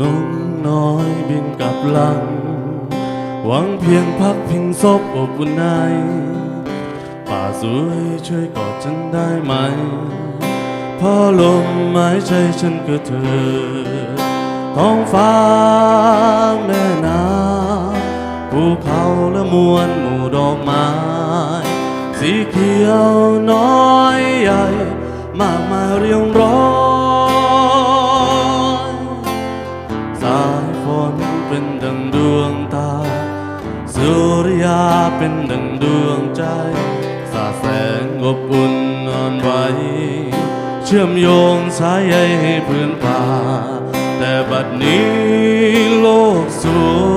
นงน้อยบินกลับหลัง หวังเพียงพักพิงศพอบอุ่นในป่าสวยช่วยกอดฉันได้ไหมพอลมหายใจฉันคือเธอ ท้องฟ้าแม่นาภูเขาและมวลหมู่ดอกไม้ สีเขียวน้อยใหญ่ มากมายเรียงร้อย สุริยาเป็นดังดวงใจสาแสงอบอุ่นนอนไว้เชื่อมโยงสายใยให้พื้นป่า แต่บัดนี้โลกส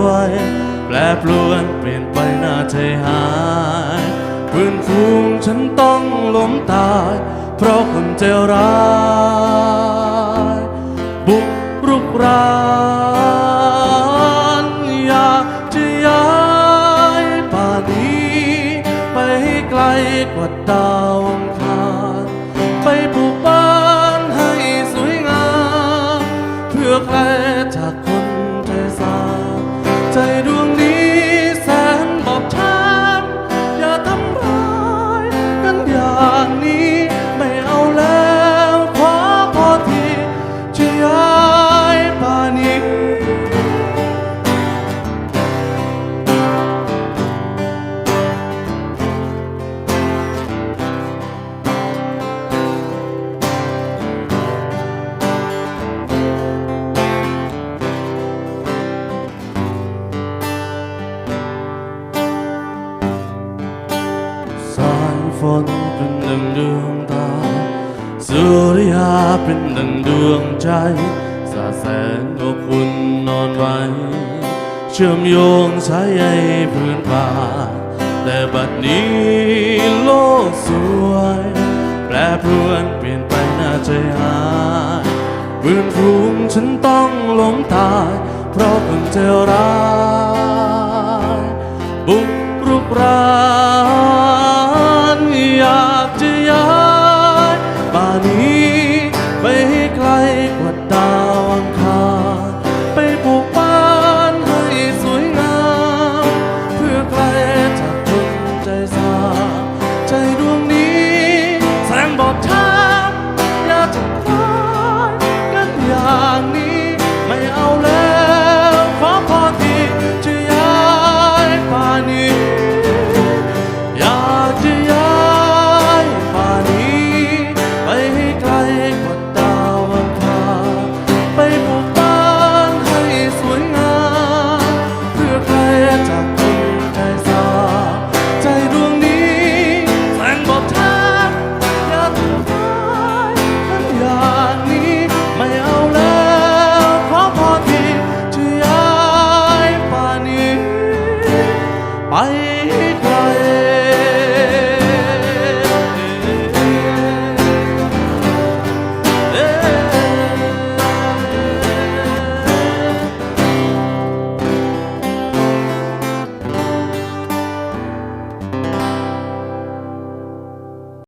วย แปรปรวนเปลี่ยนไปหน้าใจหายพื้นฟูงฉันต้องล้มตาย เพราะคนใจร้ายบุกรุกรานอยากจะย้าย กลกว่าดาวองคารไปปลูกบ้านให้สวยงามเพื่อใคร นเป็นดังดวงตา สุริยาเป็นดังดวงใจ สาแสงอบอุ่นนอนไว้ เชื่อมโยงสายใยพื้นป่า แต่บัดนี้โลกสวย แปรปรวนเปลี่ยนไปน้าใจหายพื้นฟูงฉันต้องหล้มตาย เพราะคนเจอร้า